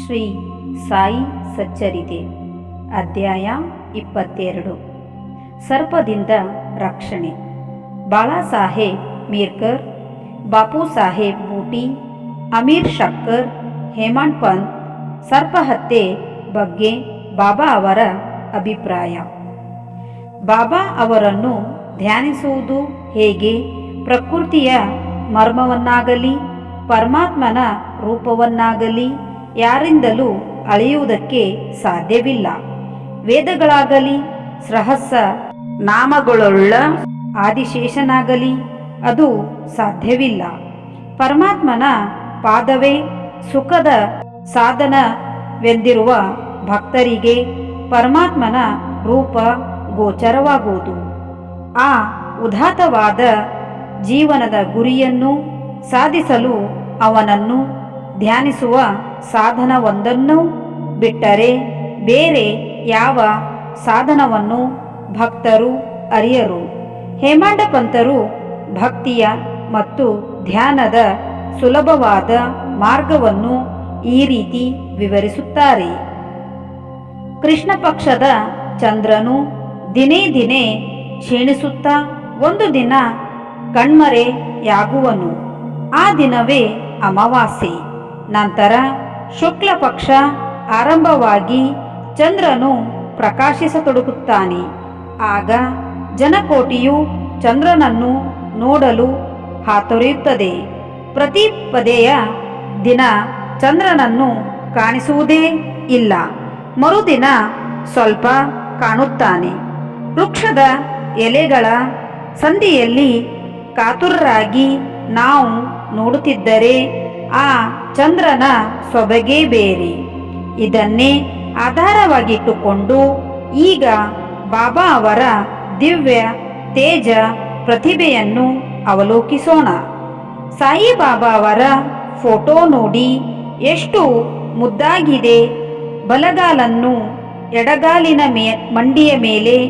ಶ್ರೀ ಸಾಯಿ ಸಚ್ಚರಿತೆ ಅಧ್ಯಾಯ ಇಪ್ಪತ್ತೆರಡು. ಸರ್ಪದಿಂದ ರಕ್ಷಣೆ. ಬಾಳಾಸಾಹೇಬ್ ಮೀರ್ಕರ್ ಬಾಪು ಸಾಹೇಬ್ ಬೂಟಿ ಅಮೀರ್ ಶಕ್ಕರ್ ಹೇಮಂತ್ ಪಂತ್, ಸರ್ಪಹತ್ಯೆ ಬಗ್ಗೆ ಬಾಬಾ ಅವರ ಅಭಿಪ್ರಾಯ. ಬಾಬಾ ಅವರನ್ನು ಧ್ಯಾನಿಸುವುದು ಹೇಗೆ? ಪ್ರಕೃತಿಯ ಮರ್ಮವನ್ನಾಗಲಿ, ಪರಮಾತ್ಮನ ರೂಪವನ್ನಾಗಲಿ ಯಾರಿಂದಲೂ ಅಳೆಯುವುದಕ್ಕೆ ಸಾಧ್ಯವಿಲ್ಲ. ವೇದಗಳಾಗಲಿ, ಸಹಸ್ರ ನಾಮಗಳುಳ್ಳ ಆದಿಶೇಷನಾಗಲಿ ಅದು ಸಾಧ್ಯವಿಲ್ಲ. ಪರಮಾತ್ಮನ ಪಾದವೇ ಸುಖದ ಸಾಧನವೆಂದಿರುವ ಭಕ್ತರಿಗೆ ಪರಮಾತ್ಮನ ರೂಪ ಗೋಚರವಾಗುವುದು. ಆ ಉದಾತವಾದ ಜೀವನದ ಗುರಿಯನ್ನು ಸಾಧಿಸಲು ಅವನನ್ನು ಧ್ಯಾನಿಸುವ ಸಾಧನವೊಂದನ್ನು ಬಿಟ್ಟರೆ ಬೇರೆ ಯಾವ ಸಾಧನವನ್ನು ಭಕ್ತರು ಅರಿಯರು? ಹೇಮಾಂಡ ಪಂತರು ಭಕ್ತಿಯ ಮತ್ತು ಧ್ಯಾನದ ಸುಲಭವಾದ ಮಾರ್ಗವನ್ನು ಈ ರೀತಿ ವಿವರಿಸುತ್ತಾರೆ. ಕೃಷ್ಣ ಪಕ್ಷದ ಚಂದ್ರನು ದಿನೇ ದಿನೇ ಕ್ಷೀಣಿಸುತ್ತಾ ಒಂದು ದಿನ ಕಣ್ಮರೆಯಾಗುವನು. ಆ ದಿನವೇ ಅಮಾವಾಸ್ಯೆ. ನಂತರ ಶುಕ್ಲ ಪಕ್ಷ ಆರಂಭವಾಗಿ ಚಂದ್ರನು ಪ್ರಕಾಶಿಸತೊಡಗುತ್ತಾನೆ. ಆಗ ಜನಕೋಟಿಯು ಚಂದ್ರನನ್ನು ನೋಡಲು ಹಾತೊರೆಯುತ್ತದೆ. ಪ್ರತಿ ಪದೆಯ ದಿನ ಚಂದ್ರನನ್ನು ಕಾಣಿಸುವುದೇ ಇಲ್ಲ. ಮರುದಿನ ಸ್ವಲ್ಪ ಕಾಣುತ್ತಾನೆ. ವೃಕ್ಷದ ಎಲೆಗಳ ಸಂದಿಯಲ್ಲಿ ಕಾತುರರಾಗಿ ನಾವು ನೋಡುತ್ತಿದ್ದರೆ ಆ ಚಂದ್ರನ ಸೊಬಗೇ ಬೇರೆ. ಇದನ್ನೇ ಆಧಾರವಾಗಿಟ್ಟುಕೊಂಡು ಈಗ ಬಾಬಾ ಅವರ ದಿವ್ಯ ತೇಜ ಪ್ರತಿಭೆಯನ್ನು ಅವಲೋಕಿಸೋಣ. ಸಾಯಿಬಾಬಾ ಅವರ ಫೋಟೋ ನೋಡಿ ಎಷ್ಟು ಮುದ್ದಾಗಿದೆ. ಬಲಗಾಲನ್ನು ಎಡಗಾಲಿನ ಮೇ, ಮಂಡಿಯ ಮೇಲೆ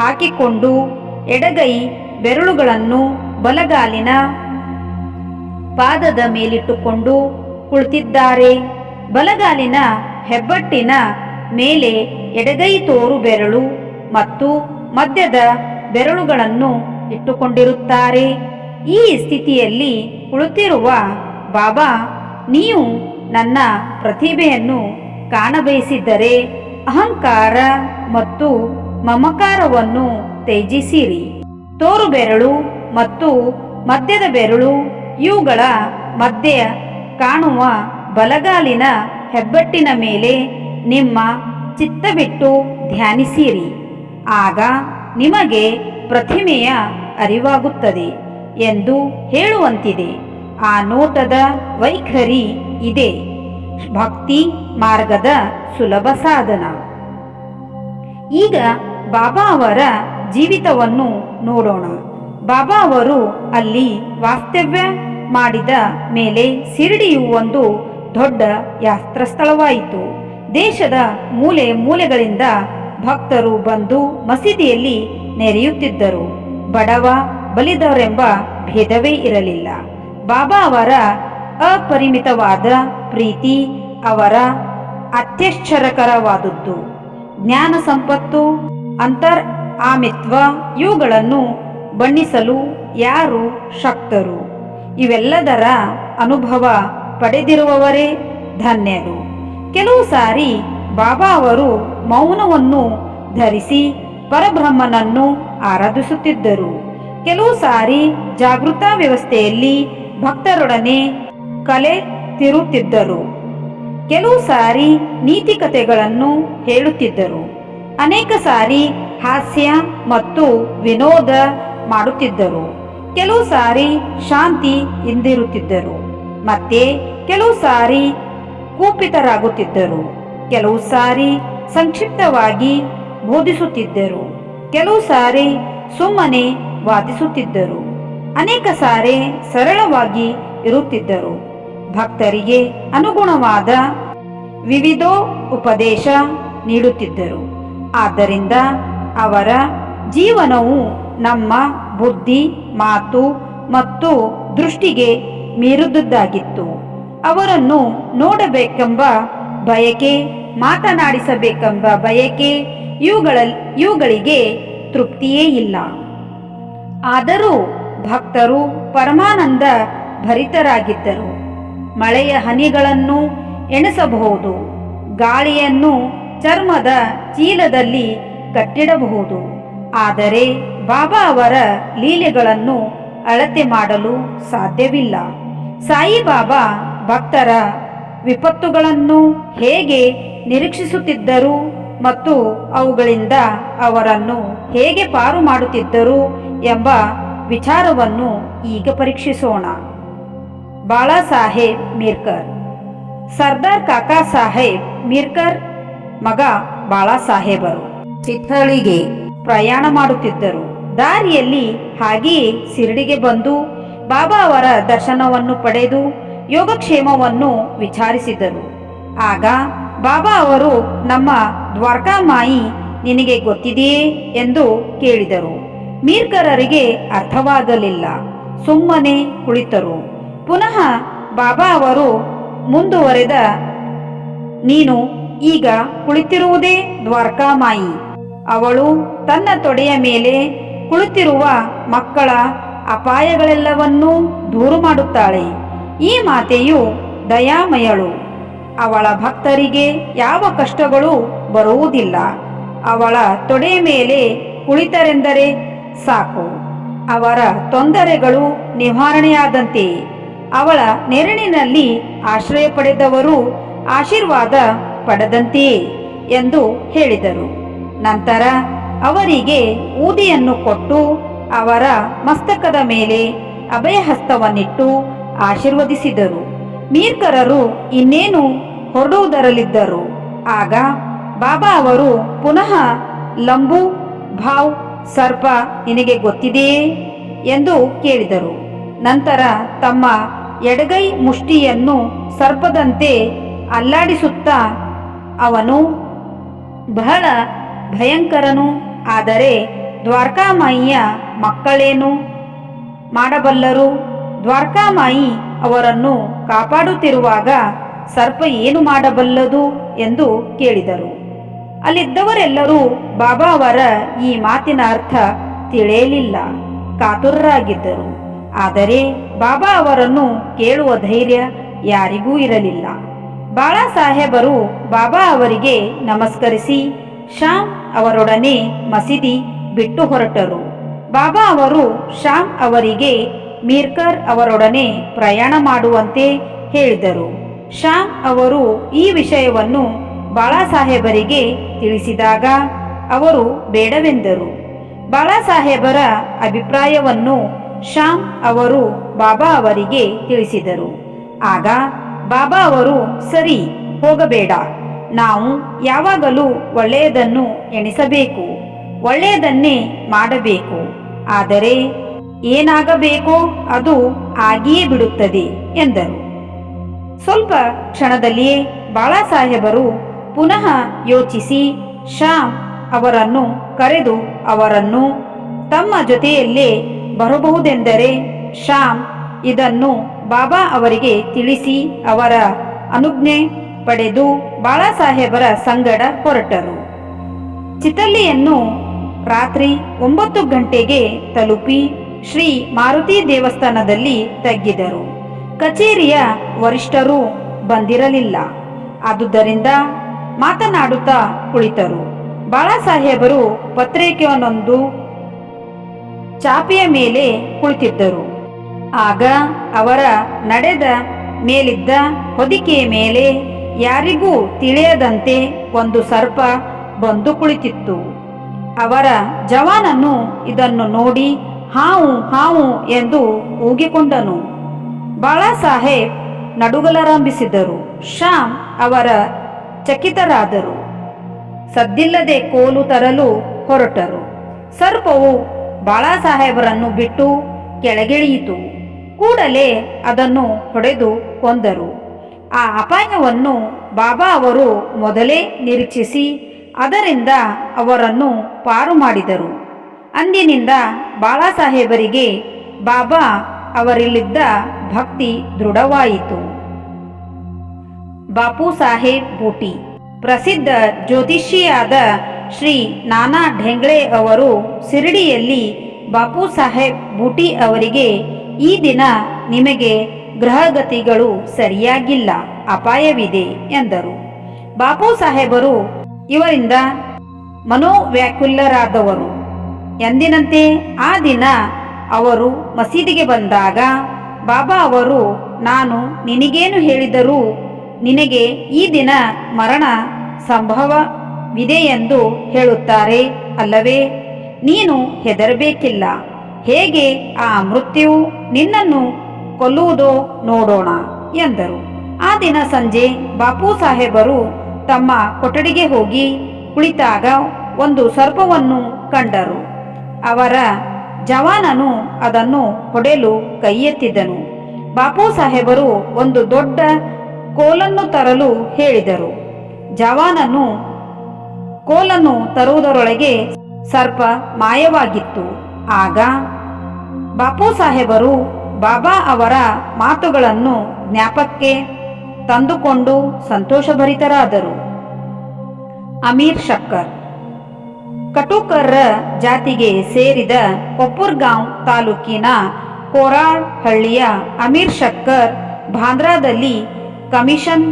ಹಾಕಿಕೊಂಡು ಎಡಗೈ ಬೆರಳುಗಳನ್ನು ಬಲಗಾಲಿನ ಪಾದದ ಮೇಲಿಟ್ಟುಕೊಂಡು ಕುಳಿತಿದ್ದಾರೆ. ಬಲಗಾಲಿನ ಹೆಬ್ಬಟ್ಟಿನ ಮೇಲೆ ಎಡಗೈ ತೋರು ಬೆರಳು ಮತ್ತು ಮಧ್ಯದ ಬೆರಳುಗಳನ್ನು ಇಟ್ಟುಕೊಂಡಿರುತ್ತಾರೆ. ಈ ಸ್ಥಿತಿಯಲ್ಲಿ ಕುಳಿತಿರುವ, ಬಾಬಾ, ನೀವು ನನ್ನ ಪ್ರತಿಭೆಯನ್ನು ಕಾಣಬಯಸಿದ್ದರೆ ಅಹಂಕಾರ ಮತ್ತು ಮಮಕಾರವನ್ನು ತ್ಯಜಿಸಿರಿ. ತೋರು ಬೆರಳು ಮತ್ತು ಮಧ್ಯದ ಬೆರಳು ಇವುಗಳ ಮಧ್ಯೆ ಕಾಣುವ ಬಲಗಾಲಿನ ಹೆಬ್ಬಟ್ಟಿನ ಮೇಲೆ ನಿಮ್ಮ ಚಿತ್ತವಿಟ್ಟು ಧ್ಯಾನಿಸಿರಿ. ಆಗ ನಿಮಗೆ ಪ್ರತಿಮೆಯ ಅರಿವಾಗುತ್ತದೆ ಎಂದು ಹೇಳುವಂತಿದೆ. ಆ ನೋಟದ ವೈಖರಿ ಇದೆ. ಭಕ್ತಿ ಮಾರ್ಗದ ಸುಲಭ ಸಾಧನ. ಈಗ ಬಾಬಾ ಅವರ ಜೀವಿತವನ್ನು ನೋಡೋಣ. ಬಾಬಾ ಅವರು ಅಲ್ಲಿ ವಾಸ್ತವ್ಯ ಮಾಡಿದ ಮೇಲೆ ಶಿರಡಿಯು ಒಂದು ದೊಡ್ಡ ಯಾತ್ರ ಸ್ಥಳವಾಯಿತು ದೇಶದ ಮೂಲೆ ಮೂಲೆಗಳಿಂದ ಭಕ್ತರು ಬಂದು ಮಸೀದಿಯಲ್ಲಿ ನೆರೆಯುತ್ತಿದ್ದರು. ಬಡವ, ಬಲಿದವರೆಂಬ ಭೇದವೇ ಇರಲಿಲ್ಲ. ಬಾಬಾ ಅವರ ಅಪರಿಮಿತವಾದ ಪ್ರೀತಿ ಅವರ ಅತ್ಯಶ್ಚರಕರವಾದದ್ದು ಜ್ಞಾನ ಸಂಪತ್ತು ಅಂತರ್ ಆಮಿತ್ವ ಇವುಗಳನ್ನು ಬಣ್ಣಿಸಲು ಯಾರು ಶಕ್ತರು? ಇವೆಲ್ಲದರ ಅನುಭವ ಪಡೆದಿರುವವರೇ ಧನ್ಯರು. ಕೆಲವು ಸಾರಿ ಬಾಬಾ ಅವರು ಮೌನವನ್ನು ಧರಿಸಿ ಪರಬ್ರಹ್ಮನನ್ನು ಆರಾಧಿಸುತ್ತಿದ್ದರು. ಕೆಲವು ಸಾರಿ ಜಾಗೃತ ವ್ಯವಸ್ಥೆಯಲ್ಲಿ ಭಕ್ತರೊಡನೆ ಕಲೆ ತಿರುತ್ತಿದ್ದರು. ಕೆಲವು ಸಾರಿ ನೀತಿಕತೆಗಳನ್ನು ಹೇಳುತ್ತಿದ್ದರು. ಅನೇಕ ಸಾರಿ ಹಾಸ್ಯ ಮತ್ತು ವಿನೋದ ಮಾಡುತ್ತಿದ್ದರು. ಕೆಲವು ಸಾರಿ ಶಾಂತಿ ಹಿಂದಿರುತ್ತಿದ್ದರು. ಮತ್ತೆ ಕೆಲವು ಸಾರಿ ಕೂಪಿತರಾಗುತ್ತಿದ್ದರು. ಕೆಲವು ಸಾರಿ ಸಂಕ್ಷಿಪ್ತವಾಗಿ ಬೋಧಿಸುತ್ತಿದ್ದರು. ಕೆಲವು ಸಾರಿ ಸುಮ್ಮನೆ ವಾದಿಸುತ್ತಿದ್ದರು. ಅನೇಕ ಸಾರಿ ಸರಳವಾಗಿ ಇರುತ್ತಿದ್ದರು. ಭಕ್ತರಿಗೆ ಅನುಗುಣವಾದ ವಿವಿಧೋ ಉಪದೇಶ ನೀಡುತ್ತಿದ್ದರು. ಆದ್ದರಿಂದ ಅವರ ಜೀವನವು ನಮ್ಮ ಬುದ್ಧಿ ಮಾತು ಮತ್ತು ದೃಷ್ಟಿಗೆ ಮೀರಿದುದಾಗಿತ್ತು ಅವರನ್ನು ನೋಡಬೇಕೆಂಬ ಬಯಕೆ, ಮಾತನಾಡಿಸಬೇಕೆಂಬ ಬಯಕೆ ಇವುಗಳ ಇವುಗಳಿಗೆ ತೃಪ್ತಿಯೇ ಇಲ್ಲ. ಆದರೂ ಭಕ್ತರು ಪರಮಾನಂದ ಭರಿತರಾಗಿದ್ದರು. ಮಳೆಯ ಹನಿಗಳನ್ನು ಎಣಿಸಬಹುದು, ಗಾಳಿಯನ್ನು ಚರ್ಮದ ಚೀಲದಲ್ಲಿ ಕಟ್ಟಿಡಬಹುದು. ಆದರೆ ಬಾಬಾ ಅವರ ಲೀಲೆಗಳನ್ನು ಅಳತೆ ಮಾಡಲು ಸಾಧ್ಯವಿಲ್ಲ. ಸಾಯಿಬಾಬಾ ಭಕ್ತರ ವಿಪತ್ತುಗಳನ್ನು ಹೇಗೆ ನಿರೀಕ್ಷಿಸುತ್ತಿದ್ದರು ಮತ್ತು ಅವುಗಳಿಂದ ಅವರನ್ನು ಹೇಗೆ ಪಾರು ಮಾಡುತ್ತಿದ್ದರು ಎಂಬ ವಿಚಾರವನ್ನು ಈಗ ಪರೀಕ್ಷಿಸೋಣ. ಬಾಳಾಸಾಹೇಬ್ ಮೀರ್ಕರ್. ಸರ್ದಾರ್ ಕಾಕಾ ಸಾಹೇಬ್ ಮೀರ್ಕರ್ ಮಗ ಬಾಳಾಸಾಹೇಬರು. ಚಿತ್ತಳಿಗೆ ಪ್ರಯಾಣ ಮಾಡುತ್ತಿದ್ದರು. ದಾರಿಯಲ್ಲಿ ಹಾಗೆಯೇ ಶಿರಡಿಗೆ ಬಂದು ಬಾಬಾ ಅವರ ದರ್ಶನವನ್ನು ಪಡೆದು ಯೋಗಕ್ಷೇಮವನ್ನು ವಿಚಾರಿಸಿದರು. ಆಗ ಬಾಬಾ ಅವರು, ನಮ್ಮ ದ್ವಾರಕಾಮಾಯಿ ನಿನಗೆ ಗೊತ್ತಿದೆಯೇ ಎಂದು ಕೇಳಿದರು. ಮೀರ್ಕರರಿಗೆ ಅರ್ಥವಾಗಲಿಲ್ಲ. ಸುಮ್ಮನೆ ಕುಳಿತರು. ಪುನಃ ಬಾಬಾ ಅವರು, ಮುಂದುವರೆದ ನೀನು ಈಗ ಕುಳಿತಿರುವುದೇ ದ್ವಾರಕಾಮಾಯಿ. ಅವಳು ತನ್ನ ತೊಡೆಯ ಮೇಲೆ ಕುಳಿತಿರುವ ಮಕ್ಕಳ ಅಪಾಯಗಳೆಲ್ಲವನ್ನೂ ದೂರು ಮಾಡುತ್ತಾಳೆ. ಈ ಮಾತೆಯು ದಯಾಮಯಳು. ಅವಳ ಭಕ್ತರಿಗೆ ಯಾವ ಕಷ್ಟಗಳು ಬರುವುದಿಲ್ಲ. ಅವಳ ತೊಡೆಯ ಮೇಲೆ ಕುಳಿತರೆಂದರೆ ಸಾಕು. ಅವರ ತೊಂದರೆಗಳು ನಿವಾರಣೆಯಾದಂತೆ. ಅವಳ ನೆರಳಿನಲ್ಲಿ ಆಶ್ರಯ ಪಡೆದವರು ಆಶೀರ್ವಾದ ಪಡೆದಂತೆಯೇ ಎಂದು ಹೇಳಿದರು. ನಂತರ ಅವರಿಗೆ ಊದಿಯನ್ನು ಕೊಟ್ಟು ಅವರ ಮಸ್ತಕದ ಮೇಲೆ ಅಭಯಹಸ್ತವನ್ನಿಟ್ಟು ಆಶೀರ್ವದಿಸಿದರು. ಮೀರ್ಕರರು ಇನ್ನೇನು ಹೊರಡುವುದರಲ್ಲಿದ್ದರು. ಆಗ ಬಾಬಾ ಅವರು ಪುನಃ, ಲಂಬು, ಭಾವ್, ಸರ್ಪ ನಿನಗೆ ಗೊತ್ತಿದೆಯೇ? ಎಂದು ಕೇಳಿದರು. ನಂತರ ತಮ್ಮ ಎಡಗೈ ಮುಷ್ಟಿಯನ್ನು ಸರ್ಪದಂತೆ ಅಲ್ಲಾಡಿಸುತ್ತಾ, ಅವನು ಬಹಳ ಭಯಂಕರನು ಆದರೆ ದ್ವಾರಕಾಮಾಯಿಯ ಮಕ್ಕಳೇನು? ಮಾಡಬಲ್ಲರು? ದ್ವಾರಕಾಮಾಯಿ ಅವರನ್ನು ಕಾಪಾಡುತ್ತಿರುವಾಗ ಸರ್ಪ ಏನು ಮಾಡಬಲ್ಲದು ಎಂದು ಕೇಳಿದರು. ಅಲ್ಲಿದ್ದವರೆಲ್ಲರೂ ಬಾಬಾ ಅವರ ಈ ಮಾತಿನ ಅರ್ಥ ತಿಳಿಯಲಿಲ್ಲ, ಕಾತುರರಾಗಿದ್ದರು. ಆದರೆ ಬಾಬಾ ಅವರನ್ನು ಕೇಳುವ ಧೈರ್ಯ ಯಾರಿಗೂ ಇರಲಿಲ್ಲ. ಬಾಳಾ ಸಾಹೇಬರು ಬಾಬಾ ಅವರಿಗೆ ನಮಸ್ಕರಿಸಿ ಶ್ಯಾಮ್ ಅವರೊಡನೆ ಮಸೀದಿ ಬಿಟ್ಟು ಹೊರಟರು. ಬಾಬಾ ಅವರು ಶ್ಯಾಮ್ ಅವರಿಗೆ, ಮೀರ್ಕರ್ ಅವರೊಡನೆ ಪ್ರಯಾಣ ಮಾಡುವಂತೆ ಹೇಳಿದರು. ಶ್ಯಾಮ್ ಅವರು ಈ ವಿಷಯವನ್ನು ಬಾಳಾಸಾಹೇಬರಿಗೆ ತಿಳಿಸಿದಾಗ ಅವರು ಬೇಡವೆಂದರು. ಬಾಳಾಸಾಹೇಬರ ಅಭಿಪ್ರಾಯವನ್ನು ಶ್ಯಾಮ್ ಅವರು ಬಾಬಾ ಅವರಿಗೆ ತಿಳಿಸಿದರು. ಆಗ ಬಾಬಾ ಅವರು, ಸರಿ, ಹೋಗಬೇಡ. ನಾವು ಯಾವಾಗಲೂ ಒಳ್ಳೆಯದನ್ನು ಎಣಿಸಬೇಕು, ಒಳ್ಳೆಯದನ್ನೇ ಮಾಡಬೇಕು. ಆದರೆ ಏನಾಗಬೇಕೋ ಅದು ಆಗಿಯೇ ಬಿಡುತ್ತದೆ ಎಂದರು. ಸ್ವಲ್ಪ ಕ್ಷಣದಲ್ಲಿಯೇ ಬಾಳಾಸಾಹೇಬರು ಪುನಃ ಯೋಚಿಸಿ ಶ್ಯಾಮ್ ಅವರನ್ನು ಕರೆದು ಅವರನ್ನು ತಮ್ಮ ಜೊತೆಯಲ್ಲೇ ಬರಬಹುದೆಂದರೆ ಶ್ಯಾಮ್ ಇದನ್ನು ಬಾಬಾ ಅವರಿಗೆ ತಿಳಿಸಿ ಅವರ ಅನುಜ್ಞೆ ಪಡೆದು ಬಾಳಾಸಾಹೇಬರ ಸಂಗಡ ಹೊರಟರು. ಚಿತಲ್ಲಿಯನ್ನು ರಾತ್ರಿ ಒಂಬತ್ತು ಗಂಟೆಗೆ ತಲುಪಿ ಶ್ರೀ ಮಾರುತಿ ದೇವಸ್ಥಾನದಲ್ಲಿ ತಗ್ಗಿದರು. ಕಚೇರಿಯ ವರಿಷ್ಠರು ಬಂದಿರಲಿಲ್ಲ. ಆದುದರಿಂದ ಮಾತನಾಡುತ್ತಾ ಕುಳಿತರು. ಬಾಳಾಸಾಹೇಬರು ಪತ್ರಿಕೆಯನ್ನೊಂದು ಚಾಪೆಯ ಮೇಲೆ ಕುಳಿತಿದ್ದರು. ಆಗ ಅವರ ನಡೆದ ಮೇಲಿದ್ದ ಹೊದಿಕೆಯ ಮೇಲೆ ಯಾರಿಗೂ ತಿಳಿಯದಂತೆ ಒಂದು ಸರ್ಪ ಬಂದು ಕುಳಿತಿತ್ತು. ಅವರ ಜವಾನನು ಇದನ್ನು ನೋಡಿ ಹಾವು ಹಾವು ಎಂದು ಊಗಿಕೊಂಡನು. ಬಾಳಾಸಾಹೇಬ್ ನಡುಗಲಾರಂಭಿಸಿದರು. ಶ್ಯಾಮ್ ಅವರ ಚಕಿತರಾದರು. ಸದ್ದಿಲ್ಲದೆ ಕೋಲು ತರಲು ಹೊರಟರು. ಸರ್ಪವು ಬಾಳಾಸಾಹೇಬರನ್ನು ಬಿಟ್ಟು ಕೆಳಗಿಳಿಯಿತು. ಕೂಡಲೇ ಅದನ್ನು ಹೊಡೆದು ಕೊಂದರು. ಆ ಅಪಾಯವನ್ನು ಬಾಬಾ ಅವರು ಮೊದಲೇ ನಿರೀಕ್ಷಿಸಿ, ಅದರಿಂದ ಅವರನ್ನು ಪಾರು ಮಾಡಿದರು. ಅಂದಿನಿಂದ ಬಾಳಾಸಾಹೇಬರಿಗೆ ಬಾಬಾ ಅವರಲ್ಲಿದ್ದ ಭಕ್ತಿ ದೃಢವಾಯಿತು. ಬಾಪು ಸಾಹೇಬ್ ಬೂಟಿ ಪ್ರಸಿದ್ಧ ಜ್ಯೋತಿಷಿಯಾದ ಶ್ರೀ ನಾನಾ ಢೆಂಗ್ಳೆ ಅವರು ಶಿರಡಿಯಲ್ಲಿ ಬಾಪು ಸಾಹೇಬ್ ಬೂಟಿ ಅವರಿಗೆ ಈ ದಿನ ನಿಮಗೆ ಗ್ರಹಗತಿಗಳು ಸರಿಯಾಗಿಲ್ಲ, ಅಪಾಯವಿದೆ ಎಂದರು. ಬಾಪು ಸಾಹೇಬರು ಇವರಿಂದ ಮನೋವ್ಯಾಕುಲರಾದವರು. ಎಂದಿನಂತೆ ಆ ದಿನ ಅವರು ಮಸೀದಿಗೆ ಬಂದಾಗ, ಬಾಬಾ ಅವರು, ನಾನು ನಿನಗೇನು ಹೇಳಿದರೂ ನಿನಗೆ ಈ ದಿನ ಮರಣ ಸಂಭವವಿದೆ ಎಂದು ಹೇಳುತ್ತಾರೆ ಅಲ್ಲವೇ? ನೀನು ಹೆದರಬೇಕಿಲ್ಲ. ಹೇಗೆ ಆ ಮೃತ್ಯು ನಿನ್ನನ್ನು ಕೊಲ್ಲುವುದೋ ನೋಡೋಣ ಎಂದರು. ಆ ದಿನ ಸಂಜೆ ಬಾಪು ಸಾಹೇಬರು ತಮ್ಮ ಕೊಠಡಿಗೆ ಹೋಗಿ ಕುಳಿತಾಗ ಒಂದು ಸರ್ಪವನ್ನು ಕಂಡರು. ಅವರ ಜವಾನನು ಅದನ್ನು ಹೊಡೆಯಲು ಕೈ ಎತ್ತಿದ್ದನು ಬಾಪು ಸಾಹೇಬರು ಒಂದು ದೊಡ್ಡ ಕೋಲನ್ನು ತರಲು ಹೇಳಿದರು. ಜವಾನನು ಕೋಲನ್ನು ತರುವುದರೊಳಗೆ ಸರ್ಪ ಮಾಯವಾಗಿತ್ತು. ಆಗ ಬಾಪು ಸಾಹೇಬರು ಬಾಬಾ ಅವರ ಮಾತುಗಳನ್ನು ಜ್ಞಾಪಕ್ಕೆ ತಂದುಕೊಂಡು ಸಂತೋಷಭರಿತರಾದರು. ಅಮೀರ್ ಶಕ್ಕರ್. ಕಟುಕರ್ರ ಜಾತಿಗೆ ಸೇರಿದ ಕೊಪ್ಪುರ್ಗಾಂವ್ ತಾಲೂಕಿನ ಕೋರಾಳ್ ಹಳ್ಳಿಯ ಅಮೀರ್ ಶಕ್ಕರ್ ಬಾಂದ್ರಾದಲ್ಲಿ ಕಮಿಷನ್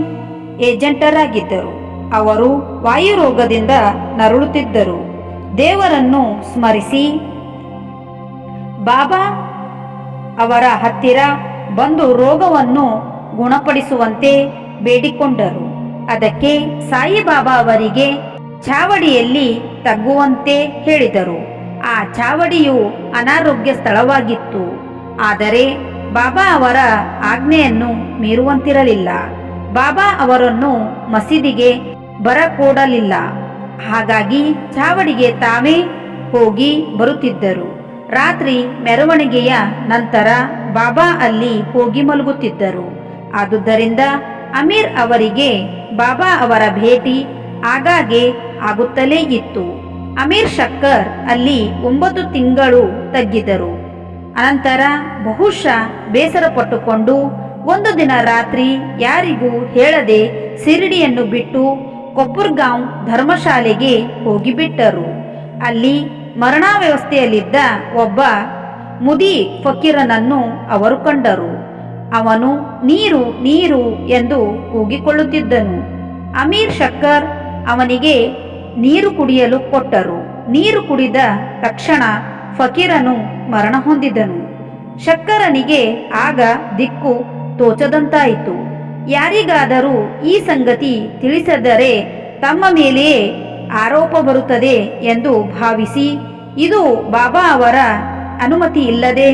ಏಜೆಂಟರಾಗಿದ್ದರು. ಅವರು ವಾಯುರೋಗದಿಂದ ನರಳುತ್ತಿದ್ದರು. ದೇವರನ್ನು ಸ್ಮರಿಸಿ, ಬಾಬಾ ಅವರ ಹತ್ತಿರ ಬಂದು ರೋಗವನ್ನು ಗುಣಪಡಿಸುವಂತೆ ಬೇಡಿಕೊಂಡರು. ಅದಕ್ಕೆ ಸಾಯಿಬಾಬಾ ಅವರಿಗೆ ಚಾವಡಿಯಲ್ಲಿ ತಗ್ಗುವಂತೆ ಹೇಳಿದರು. ಆ ಚಾವಡಿಯು ಅನಾರೋಗ್ಯ ಸ್ಥಳವಾಗಿತ್ತು. ಆದರೆ ಬಾಬಾ ಅವರ ಆಜ್ಞೆಯನ್ನು ಮೀರುವಂತಿರಲಿಲ್ಲ. ಬಾಬಾ ಅವರನ್ನು ಮಸೀದಿಗೆ ಬರಕೂಡಲಿಲ್ಲ. ಹಾಗಾಗಿ ಚಾವಡಿಗೆ ತಾವೇ ಹೋಗಿ ಬರುತ್ತಿದ್ದರು. ರಾತ್ರಿ ಮೆರವಣಿಗೆಯ ನಂತರ ಬಾಬಾ ಅಲ್ಲಿ ಹೋಗಿ ಮಲಗುತ್ತಿದ್ದರು. ಆದುದರಿಂದ ಅಮೀರ್ ಅವರಿಗೆ ಬಾಬಾ ಅವರ ಭೇಟಿ ಆಗಾಗ್ಗೆ ಆಗುತ್ತಲೇ ಇತ್ತು. ಅಮೀರ್ ಶಕ್ಕರ್ ಅಲ್ಲಿ ಒಂಬತ್ತು ತಿಂಗಳು ತಗ್ಗಿದರು. ಅನಂತರ ಬಹುಶಃ ಬೇಸರ ಪಟ್ಟುಕೊಂಡು ಒಂದು ದಿನ ರಾತ್ರಿ ಯಾರಿಗೂ ಹೇಳದೆ ಸಿರಿಡಿಯನ್ನು ಬಿಟ್ಟು ಕೊಪ್ಪುರ್ಗಾಂವ್ ಧರ್ಮಶಾಲೆಗೆ ಹೋಗಿಬಿಟ್ಟರು. ಅಲ್ಲಿ ಮರಣಾವ್ಯವಸ್ಥೆಯಲ್ಲಿದ್ದ ಒಬ್ಬ ಮುದಿ ಫಕೀರನನ್ನು ಅವರು ಕಂಡರು. ಅವನು, ನೀರು ನೀರು ಎಂದು ಕೂಗಿಕೊಳ್ಳುತ್ತಿದ್ದನು. ಅಮೀರ್ ಶಕ್ಕರ್ ಅವನಿಗೆ ನೀರು ಕುಡಿಯಲು ಕೊಟ್ಟರು. ನೀರು ಕುಡಿದ ತಕ್ಷಣ ಫಕೀರನು ಮರಣ ಹೊಂದಿದನು. ಶಕ್ಕರನಿಗೆ ಆಗ ದಿಕ್ಕು ತೋಚದಂತಾಯಿತು. ಯಾರಿಗಾದರೂ ಈ ಸಂಗತಿ ತಿಳಿಸದರೆ ತಮ್ಮ ಮೇಲೆಯೇ ಆರೋಪ ಬರುತ್ತದೆ ಎಂದು ಭಾವಿಸಿ, ಇದು ಬಾಬಾ ಅವರ ಅನುಮತಿ ಇಲ್ಲದೆ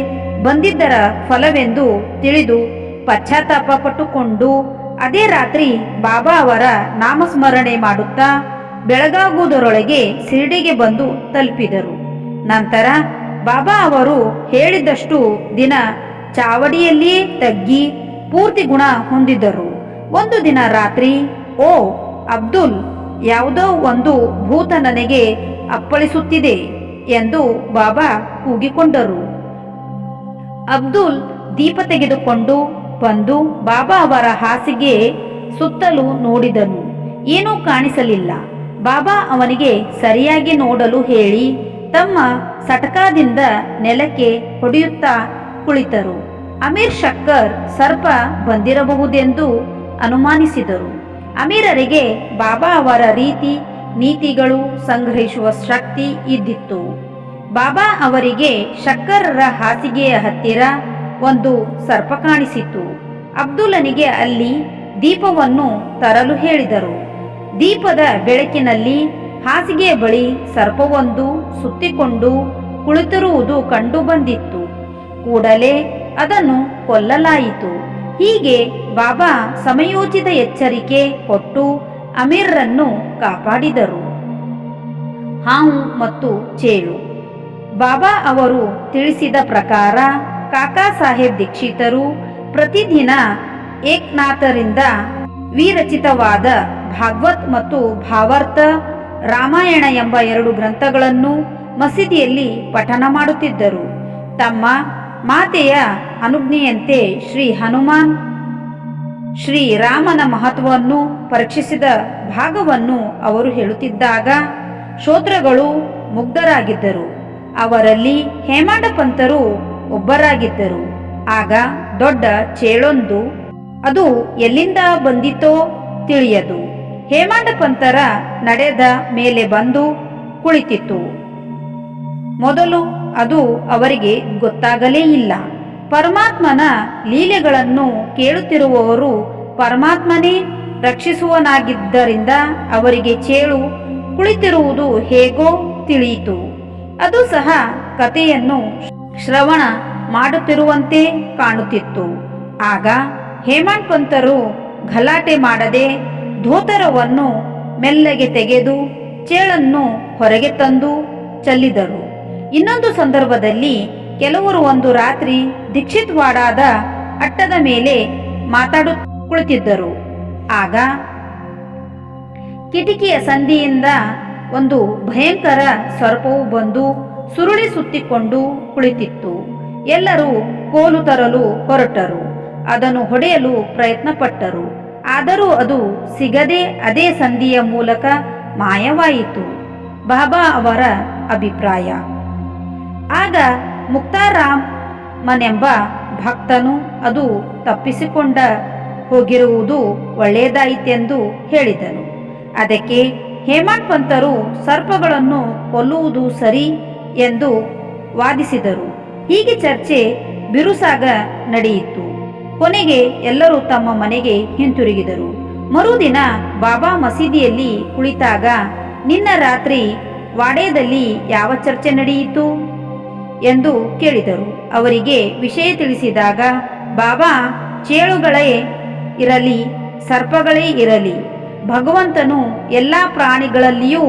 ಬಂದಿದ್ದರ ಫಲವೆಂದು ತಿಳಿದು ಪಶ್ಚಾತ್ತಾಪ ಪಟ್ಟುಕೊಂಡು ಅದೇ ರಾತ್ರಿ ಬಾಬಾ ಅವರ ನಾಮಸ್ಮರಣೆ ಮಾಡುತ್ತಾ ಬೆಳಗಾಗುವುದರೊಳಗೆ ಶಿರಡಿಗೆ ಬಂದು ತಲುಪಿದರು. ನಂತರ ಬಾಬಾ ಅವರು ಹೇಳಿದಷ್ಟು ದಿನ ಚಾವಡಿಯಲ್ಲಿಯೇ ತಗ್ಗಿ ಪೂರ್ತಿ ಗುಣ ಹೊಂದಿದ್ದರು. ಒಂದು ದಿನ ರಾತ್ರಿ, ಓ ಅಬ್ದುಲ್ ಯಾವುದೋ ಒಂದು ಭೂತ ನನಗೆ ಅಪ್ಪಳಿಸುತ್ತಿದೆ ಎಂದು ಬಾಬಾ ಕೂಗಿಕೊಂಡರು. ಅಬ್ದುಲ್ ದೀಪ ತೆಗೆದುಕೊಂಡು ಬಂದು ಬಾಬಾ ಅವರ ಹಾಸಿಗೆ ಸುತ್ತಲೂ ನೋಡಿದನು. ಏನೂ ಕಾಣಿಸಲಿಲ್ಲ. ಬಾಬಾ ಅವನಿಗೆ ಸರಿಯಾಗಿ ನೋಡಲು ಹೇಳಿ ತಮ್ಮ ಸಟಕಾದಿಂದ ನೆಲಕ್ಕೆ ಹೊಡೆಯುತ್ತಾ ಕುಳಿತರು. ಅಮೀರ್ ಶಕ್ಕರ್ ಸರ್ಪ ಬಂದಿರಬಹುದೆಂದು ಅನುಮಾನಿಸಿದರು. ಅಮೀರರಿಗೆ ಬಾಬಾ ಅವರ ರೀತಿ, ನೀತಿಗಳು ಸಂಗ್ರಹಿಸುವ ಶಕ್ತಿ ಇದ್ದಿತ್ತು. ಬಾಬಾ ಅವರಿಗೆ ಶಕ್ಕರರ ಹಾಸಿಗೆಯ ಹತ್ತಿರ ಒಂದು ಸರ್ಪ ಕಾಣಿಸಿತು ಅಬ್ದುಲ್ಲನಿಗೆ ಅಲ್ಲಿ ದೀಪವನ್ನು ತರಲು ಹೇಳಿದರು. ದೀಪದ ಬೆಳಕಿನಲ್ಲಿ ಹಾಸಿಗೆಯ ಬಳಿ ಸರ್ಪವೊಂದು ಸುತ್ತಿಕೊಂಡು ಕುಳಿತಿರುವುದು ಕಂಡು ಬಂದಿತ್ತು. ಕೂಡಲೇ ಅದನ್ನು ಕೊಲ್ಲಲಾಯಿತು. ಹೀಗೆ ಬಾಬಾ ಸಮಯೋಚಿತ ಎಚ್ಚರಿಕೆ ಕೊಟ್ಟು ಅಮೀರ್ರನ್ನು ಕಾಪಾಡಿದರು. ಹಾವು ಮತ್ತು ಚೇಳು. ಬಾಬಾ ಅವರು ತಿಳಿಸಿದ ಪ್ರಕಾರ ಕಾಕಾ ಸಾಹೇಬ್ ದೀಕ್ಷಿತರು ಪ್ರತಿದಿನ ಏಕ್ನಾಥರಿಂದ ವಿರಚಿತವಾದ ಭಾಗವತ್ ಮತ್ತು ಭಾವಾರ್ಥ ರಾಮಾಯಣ ಎಂಬ ಎರಡು ಗ್ರಂಥಗಳನ್ನು ಮಸೀದಿಯಲ್ಲಿ ಪಠನ ಮಾಡುತ್ತಿದ್ದರು. ತಮ್ಮ ಮಾತೆಯ ಅನುಜ್ಞೆಯಂತೆ ಶ್ರೀ ಹನುಮಾನ್ ಶ್ರೀ ರಾಮನ ಮಹತ್ವವನ್ನು ಪರೀಕ್ಷಿಸಿದ ಭಾಗವನ್ನು ಅವರು ಹೇಳುತ್ತಿದ್ದಾಗ ಶ್ರೋತೃಗಳು ಮುಗ್ಧರಾಗಿದ್ದರು. ಅವರಲ್ಲಿ ಹೇಮಾಡ ಪಂತರು ಒಬ್ಬರಾಗಿದ್ದರು. ಆಗ ದೊಡ್ಡ ಚೇಳೊಂದು, ಅದು ಎಲ್ಲಿಂದ ಬಂದಿತೋ ತಿಳಿಯದು ಹೇಮಾಡ ನಡೆದ ಮೇಲೆ ಬಂದು ಕುಳಿತಿತ್ತು. ಮೊದಲು ಅದು ಅವರಿಗೆ ಗೊತ್ತಾಗಲೇ ಇಲ್ಲ. ಪರಮಾತ್ಮನ ಲೀಲೆಗಳನ್ನು ಕೇಳುತ್ತಿರುವವರು ಪರಮಾತ್ಮನೇ ರಕ್ಷಿಸುವನಾಗಿದ್ದರಿಂದ ಅವರಿಗೆ ಚೇಳು ಕುಳಿತಿರುವುದು ಹೇಗೋ ತಿಳಿಯಿತು. ಅದು ಸಹ ಕಥೆಯನ್ನು ಶ್ರವಣ ಮಾಡುತ್ತಿರುವಂತೆ ಕಾಣುತ್ತಿತ್ತು. ಆಗ ಹೇಮಂತ್ ಪಂತರು ಗಲಾಟೆ ಮಾಡದೆ ಧೋತರವನ್ನು ಮೆಲ್ಲಗೆ ತೆಗೆದು ಚೇಳನ್ನು ಹೊರಗೆ ತಂದು ಚೆಲ್ಲಿದರು. ಇನ್ನೊಂದು ಸಂದರ್ಭದಲ್ಲಿ ಕೆಲವರು ಒಂದು ರಾತ್ರಿ ದೀಕ್ಷಿತ್ವಾಡಾದ ಅಟ್ಟದ ಮೇಲೆ ಮಾತಾಡು ಕುಳಿತಿದ್ದರು. ಆಗ ಕಿಟಕಿಯ ಸಂಧಿಯಿಂದ ಒಂದು ಭಯಂಕರ ಸ್ವರ್ಪವು ಬಂದು ಸುರುಳಿ ಸುತ್ತಿಕೊಂಡು ಕುಳಿತಿತ್ತು. ಎಲ್ಲರೂ ಕೋಲು ತರಲು ಹೊರಟರು. ಅದನ್ನು ಹೊಡೆಯಲು ಪ್ರಯತ್ನಪಟ್ಟರು. ಆದರೂ ಅದು ಸಿಗದೆ ಅದೇ ಸಂಧಿಯ ಮೂಲಕ ಮಾಯವಾಯಿತು. ಬಾಬಾ ಅವರ ಅಭಿಪ್ರಾಯ. ಆಗ ಮುಕ್ತಾರಾಮ್ ಮನೆಂಬ ಭಕ್ತನು ಅದು ತಪ್ಪಿಸಿಕೊಂಡ ಹೋಗಿರುವುದು ಒಳ್ಳೆಯದಾಯಿತೆಂದು ಹೇಳಿದನು. ಅದಕ್ಕೆ ಹೇಮಂತ್ ಪಂತರು ಸರ್ಪಗಳನ್ನು ಕೊಲ್ಲುವುದು ಸರಿ ಎಂದು ವಾದಿಸಿದರು. ಹೀಗೆ ಚರ್ಚೆ ಬಿರುಸಾಗ ನಡೆಯಿತು. ಕೊನೆಗೆ ಎಲ್ಲರೂ ತಮ್ಮ ಮನೆಗೆ ಹಿಂತಿರುಗಿದರು. ಮರುದಿನ ಬಾಬಾ ಮಸೀದಿಯಲ್ಲಿ ಕುಳಿತಾಗ, ನಿನ್ನ ರಾತ್ರಿ ವಾಡೇದಲ್ಲಿ ಯಾವ ಚರ್ಚೆ ನಡೆಯಿತು? ಎಂದು ಕೇಳಿದರು. ಅವರಿಗೆ ವಿಷಯ ತಿಳಿಸಿದಾಗ, ಬಾಬಾ, ಚೇಳುಗಳೇ ಇರಲಿ, ಸರ್ಪಗಳೇ ಇರಲಿ, ಭಗವಂತನು ಎಲ್ಲ ಪ್ರಾಣಿಗಳಲ್ಲಿಯೂ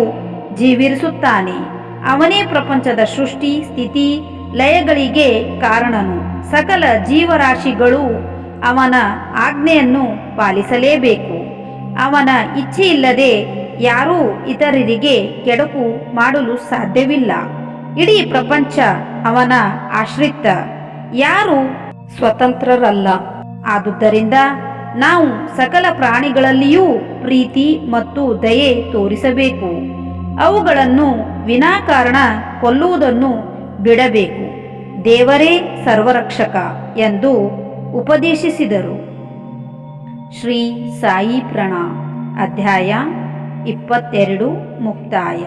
ಜೀವಿರಿಸುತ್ತಾನೆ ಅವನೇ ಪ್ರಪಂಚದ ಸೃಷ್ಟಿ, ಸ್ಥಿತಿ, ಲಯಗಳಿಗೆ ಕಾರಣನು. ಸಕಲ ಜೀವರಾಶಿಗಳು ಅವನ ಆಜ್ಞೆಯನ್ನು ಪಾಲಿಸಲೇಬೇಕು. ಅವನ ಇಚ್ಛೆಯಿಲ್ಲದೆ ಯಾರೂ ಇತರರಿಗೆ ಕೆಡಕು ಮಾಡಲು ಸಾಧ್ಯವಿಲ್ಲ. ಇಡೀ ಪ್ರಪಂಚ ಅವನ ಆಶ್ರಿತ. ಯಾರು ಸ್ವತಂತ್ರರಲ್ಲ. ಆದುದರಿಂದ ನಾವು ಸಕಲ ಪ್ರಾಣಿಗಳಲ್ಲಿಯೂ ಪ್ರೀತಿ ಮತ್ತು ದಯೆ ತೋರಿಸಬೇಕು. ಅವುಗಳನ್ನು ವಿನಾಕಾರಣ ಕೊಲ್ಲುವುದನ್ನು ಬಿಡಬೇಕು. ದೇವರೇ ಸರ್ವರಕ್ಷಕ ಎಂದು ಉಪದೇಶಿಸಿದರು. ಶ್ರೀ ಸಾಯಿ ಪ್ರಣ, ಅಧ್ಯಾಯ ಇಪ್ಪತ್ತೆರಡು ಮುಕ್ತಾಯ.